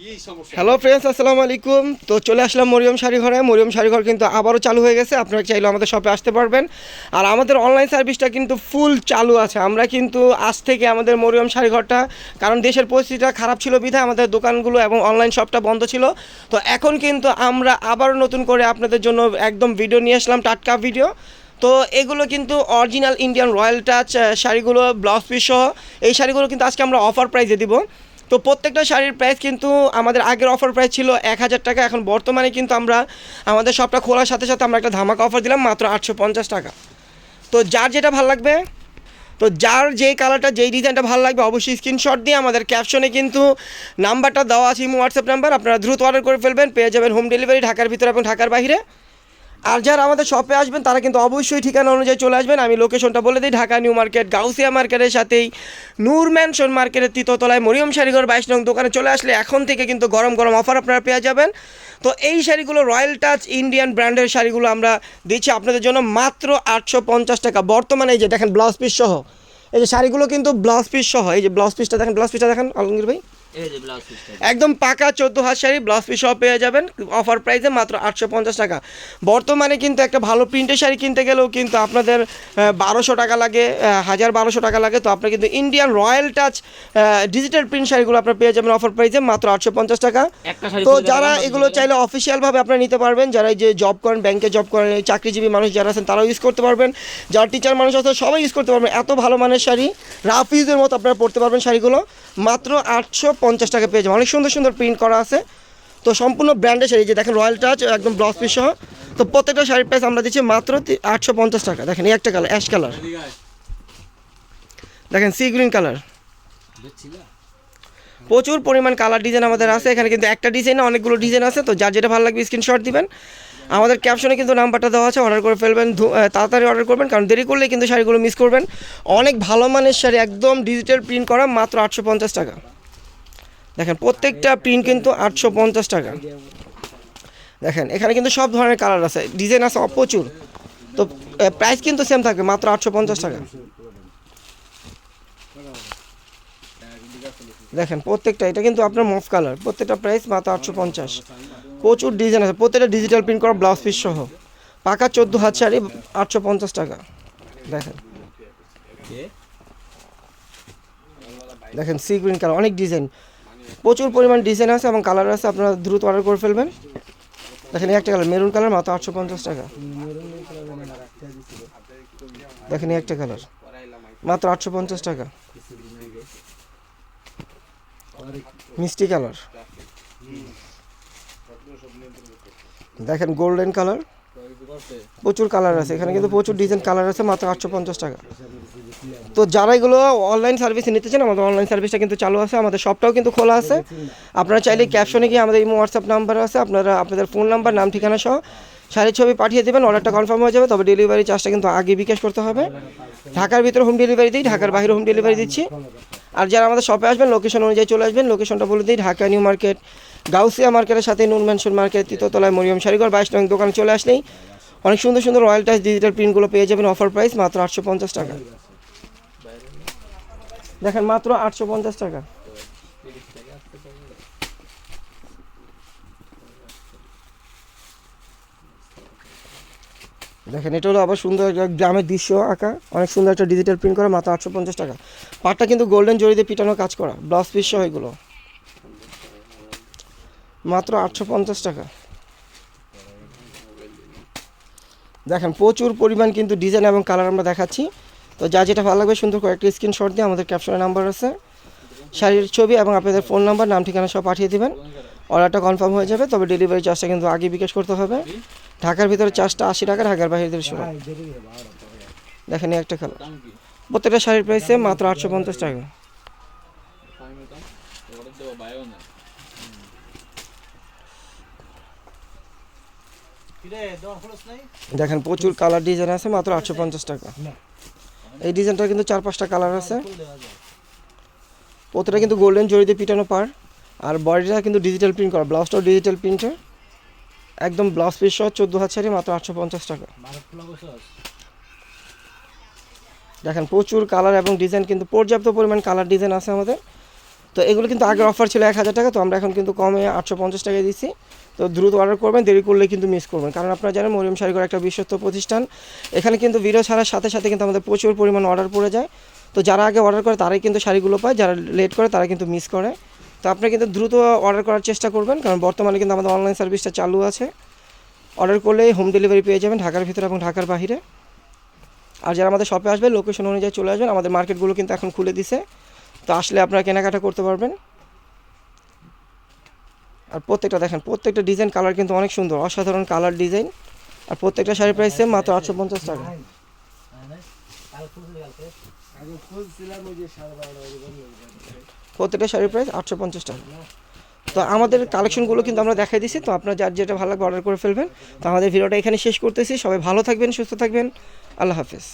Hello friends আসসালামু আলাইকুম। তো চলে আসলাম মরিয়ম শাড়ি ঘরে। মরিয়ম শাড়ি ঘর কিন্তু আবারও চালু হয়ে গেছে। আপনারা চাইলে আমাদের শপে আসতে পারবেন। আর আমাদের অনলাইন সার্ভিসটা কিন্তু ফুল চালু আছে। আমরা কিন্তু আজ থেকে আমাদের মরিয়ম শাড়ি ঘরটা, কারণ দেশের পরিস্থিতিটা খারাপ ছিল বিধায় আমাদের দোকানগুলো এবং অনলাইন শপটা বন্ধ ছিল। তো এখন কিন্তু আমরা আবারও নতুন করে আপনাদের জন্য একদম ভিডিও নিয়ে আসলাম, টাটকা ভিডিও তো এগুলো কিন্তু অরিজিনাল ইন্ডিয়ান রয়্যাল টাচ শাড়িগুলো ব্লাউজ পিস সহ, এই শাড়িগুলো কিন্তু আজকে আমরা অফার প্রাইসে দিব। তো প্রত্যেকটা শাড়ির প্রাইস কিন্তু আমাদের আগের অফার প্রাইস ছিল এক হাজার টাকা, এখন বর্তমানে কিন্তু আমরা, আমাদের শপটা খোলার সাথে সাথে আমরা একটা ধামাকা অফার দিলাম মাত্র আটশো পঞ্চাশ টাকা। তো যার যেটা ভালো লাগবে, তো যার যেই কালারটা যেই ডিজাইনটা ভালো লাগবে অবশ্যই স্ক্রিনশট দিয়ে আমাদের ক্যাপশনে কিন্তু নাম্বারটা দেওয়া আছে হোয়াটসঅ্যাপ নাম্বার আপনারা দ্রুত অর্ডার করে ফেলবেন, পেয়ে যাবেন হোম ডেলিভারি ঢাকার ভিতরে এবং ঢাকার বাইরে আর যারা আমাদের শপে আসবেন, তারা কিন্তু অবশ্যই ঠিকানা অনুযায়ী চলে আসবেন। আমি লোকেশনটা বলে দিই, ঢাকা নিউ মার্কেট, গাউসিয়া মার্কেটের সাথেই নূর ম্যানশন মার্কেটের তৃতীয়তলায় মরিয়ম শাড়িঘর বাইশ নং দোকানে চলে আসলে এখন থেকে কিন্তু গরম গরম অফার আপনারা পেয়ে যাবেন। তো এই শাড়িগুলো রয়্যাল টাচ ইন্ডিয়ান ব্র্যান্ডের শাড়িগুলো আমরা দিচ্ছি আপনাদের জন্য মাত্র আটশো পঞ্চাশ টাকা। বর্তমানে এই যে দেখেন ব্লাউজ পিস সহ, এই যে শাড়িগুলো কিন্তু ব্লাউজ পিস সহ, এই যে ব্লাউজ পিসটা দেখেন ব্লাউজ পিসটা দেখেন, আলমগীর ভাই। একদম পাকা চোদ্দ হাত শাড়ি ব্লাউজ পিস সহ পেয়ে যাবেন। অফার প্রাইসে মাত্র আটশো পঞ্চাশ টাকা। বর্তমানে কিন্তু একটা ভালো প্রিন্টের শাড়ি কিনতে গেলেও কিন্তু আপনাদের বারোশো টাকা লাগে হাজার বারোশো টাকা লাগে। তো আপনার কিন্তু Indian royal touch digital print শাড়িগুলো আপনার পেয়ে যাবেন অফার প্রাইসে মাত্র আটশো পঞ্চাশ টাকা। তো যারা এগুলো চাইলে অফিসিয়ালভাবে আপনারা নিতে পারবেন। যারা যে জব করেন ব্যাংকে জব করেন চাকরিজীবী মানুষ যারা আছেন তারাও ইউজ করতে পারবেন। যারা টিচার মানুষ আছে সবাই ইউজ করতে পারবেন। এত ভালো মানের শাড়ি রাফ ইউজের মতো আপনারা পড়তে পারবেন শাড়িগুলো। মাত্র আটশো পঞ্চাশ টাকা পেয়ে যাবেন। অনেক সুন্দর সুন্দর প্রিন্ট করা আছে। তো সম্পূর্ণ ব্র্যান্ডের শাড়ি যে দেখেন রয়্যাল টাচ একদম ব্লাউজ পিস সহ। তো প্রত্যেকটা শাড়ির প্রাইস আমরা দিচ্ছি মাত্র আটশো পঞ্চাশ টাকা। দেখেন, এই একটা কালার অ্যাশ কালার দেখেন সি গ্রিন কালার প্রচুর পরিমাণ কালার ডিজাইন আমাদের আছে। এখানে কিন্তু একটা ডিজাইন অনেকগুলো ডিজাইন আছে। তো যার যেটা ভালো লাগবে স্ক্রিনশট দিবেন। আমাদের ক্যাপশনে কিন্তু নাম্বারটা দেওয়া আছে অর্ডার করে ফেলবেন তাড়াতাড়ি অর্ডার করবেন, কারণ দেরি করলে কিন্তু শাড়িগুলো মিস করবেন। অনেক ভালো মানের শাড়ি, একদম ডিজিটাল প্রিন্ট করা, মাত্র আটশো পঞ্চাশ টাকা। দেখেন, প্রত্যেকটা প্রিন্ট কিন্তু আটশো পঞ্চাশ টাকা। দেখেন, এখানে কিন্তু সব ধরনের কালার আছে ডিজাইন আছে প্রচুর তো প্রাইস কিন্তু সেম থাকবে মাত্র আটশো পঞ্চাশ টাকা। দেখেন, প্রত্যেকটা, এটা কিন্তু আপনার মফ কালার প্রত্যেকটা প্রাইস মাত্র আটশো পঞ্চাশ। প্রচুর ডিজাইন আছে, প্রত্যেকটা ডিজিটাল প্রিন্ট করা ব্লাউজ পিস সহ। পাকা চোদ্দ হাত শাড়ি, আটশো পঞ্চাশ টাকা। দেখেন। দেখেন সি গ্রিন কালার অনেক ডিজাইন প্রচুর পরিমাণ ডিজাইন আছে এবং কালার আছে, আপনারা দ্রুত অর্ডার করে ফেলবেন। দেখেন একটা কালার মেরুন কালার মাত্র আটশো পঞ্চাশ টাকা। দেখেন একটা কালার মাত্র আটশো পঞ্চাশ টাকা। মিষ্টি কালার দেখেন গোল্ডেন কালার প্রচুর কালার আছে, এখানে কিন্তু প্রচুর ডিজাইন কালার আছে, মাত্র আটশো পঞ্চাশ টাকা। তো যারা এগুলো অনলাইন সার্ভিস নিতে চান, আমাদের অনলাইন সার্ভিসটা কিন্তু চালু আছে, আমাদের শপটাও কিন্তু খোলা আছে। আপনারা চাইলে ক্যাপশনে গিয়ে আমাদের ইমো হোয়াটসঅ্যাপ নাম্বার আছে, আপনারা আপনাদের ফোন নাম্বার নাম, ঠিকানা সহ শাড়ির ছবি পাঠিয়ে দেবেন অর্ডারটা কনফার্ম হয়ে যাবে, তবে ডেলিভারি চার্জটা কিন্তু আগে বিকাশ করতে হবে। ঢাকার ভিতরে হোম ডেলিভারি দিই, ঢাকার বাইরে হোম ডেলিভারি দিচ্ছি। আর যারা আমাদের শপে আসবেন লোকেশন অনুযায়ী চলে আসবেন লোকেশনটা বলে দিই, ঢাকা নিউ মার্কেট গাউসিয়া মার্কেটের সাথে নুন ম্যানশন মার্কেট তৃতীয়তলায় মরিয়ম শাড়িঘর বাইশ নং দোকানে চলে আসলেই অনেক সুন্দর সুন্দর রয়্যাল টাচ ডিজিটাল প্রিন্টগুলো পেয়ে যাবেন অফার প্রাইস মাত্র আটশো পঞ্চাশ টাকা। দেখেন মাত্র আটশো পঞ্চাশ টাকা। দেখেন, এটা হলো আবার সুন্দর গ্রামের দৃশ্য আঁকা। অনেক সুন্দর একটা ডিজিটাল প্রিন্ট করা, মাত্র আটশো পঞ্চাশ টাকা। পাটটা কিন্তু গোল্ডেন জড়িতে পিটানো কাজ করা ব্লাউজ পিস সহ এগুলো। মাত্র আটশো পঞ্চাশ টাকা। দেখেন, প্রচুর পরিমাণ কিন্তু ডিজাইন এবং কালার আমরা দেখাচ্ছি। তো যা যেটা ভালো লাগবে সুন্দর করে একটা স্ক্রিনশট দিয়ে আমাদের ক্যাপশনে নাম্বার আছে, শাড়ির ছবি এবং আপনাদের ফোন নাম্বার নাম, ঠিকানা সব পাঠিয়ে দেবেন। অর্ডারটা কনফার্ম হয়ে যাবে, তবে ডেলিভারি চার্জটা কিন্তু আগে বিকাশ করতে হবে। ঢাকার ভিতরে চার্জটা আশি টাকা, ঢাকার বাইরে দেড়শো টাকা দেখেন একটা খেলা প্রত্যেকটা শাড়ির প্রাইসে মাত্র আটশো পঞ্চাশ টাকা। দেখেন প্রচুর কালার ডিজাইন আছে, মাত্র আটশো পঞ্চাশ টাকা। এই ডিজাইনটা কিন্তু চার পাঁচটা কালার আছে। প্রতিটা কিন্তু গোল্ডেন জড়িতে পিটানো পার আর বডিটা কিন্তু ডিজিটাল প্রিন্ট করা। ব্লাউজটাও ডিজিটাল প্রিন্টের একদম ব্লাউজ পিস সহ চোদ্দ হাজার শাড়ি মাত্র আটশো পঞ্চাশ টাকা। দেখেন প্রচুর কালার এবং ডিজাইন কিন্তু পর্যাপ্ত পরিমাণ কালার ডিজাইন আছে আমাদের। তো এগুলো কিন্তু আগের অফার ছিল এক হাজার টাকা, তো আমরা এখন কিন্তু কমে আটশো পঞ্চাশ টাকায় দিচ্ছি। তো দ্রুত অর্ডার করবেন, দেরি করলে কিন্তু মিস করবেন। কারণ আপনারা জানেন, মরিয়ম শাড়িঘর একটা বিশ্বস্ত প্রতিষ্ঠান। এখানে কিন্তু ভিডিও ছাড়ার সাথে সাথে কিন্তু আমাদের প্রচুর পরিমাণ অর্ডার পড়ে যায়। তো যারা আগে অর্ডার করে, তারাই কিন্তু শাড়িগুলো পায়। যারা লেট করে, তারা কিন্তু মিস করে। তো আপনি কিন্তু দ্রুত অর্ডার করার চেষ্টা করবেন, কারণ বর্তমানে কিন্তু আমাদের অনলাইন সার্ভিসটা চালু আছে। অর্ডার করলেই হোম ডেলিভারি পেয়ে যাবেন ঢাকার ভিতরে এবং ঢাকার বাইরে আর যারা আমাদের শপে আসবে লোকেশন অনুযায়ী চলে আসবেন। আমাদের মার্কেটগুলো কিন্তু এখন খুলে দিছে। তো আসলে আপনারা কেনাকাটা করতে পারবেন। আর প্রত্যেকটা দেখেন, প্রত্যেকটা ডিজাইন কালার কিন্তু অনেক সুন্দর, অসাধারণ কালার ডিজাইন আর প্রত্যেকটা শাড়ির প্রাইস সেম মাত্র আটশো পঞ্চাশ টাকা। প্রত্যেকটা শাড়ির প্রাইস আটশো পঞ্চাশ টাকা। তো আমাদের কালেকশনগুলো কিন্তু আমরা দেখাই দিচ্ছি তো আপনার যার যেটা ভালো লাগবে অর্ডার করে ফেলবেন। তো আমাদের ভিডিওটা এখানে শেষ করতেছি, সবাই ভালো থাকবেন, সুস্থ থাকবেন। আল্লাহ হাফেজ।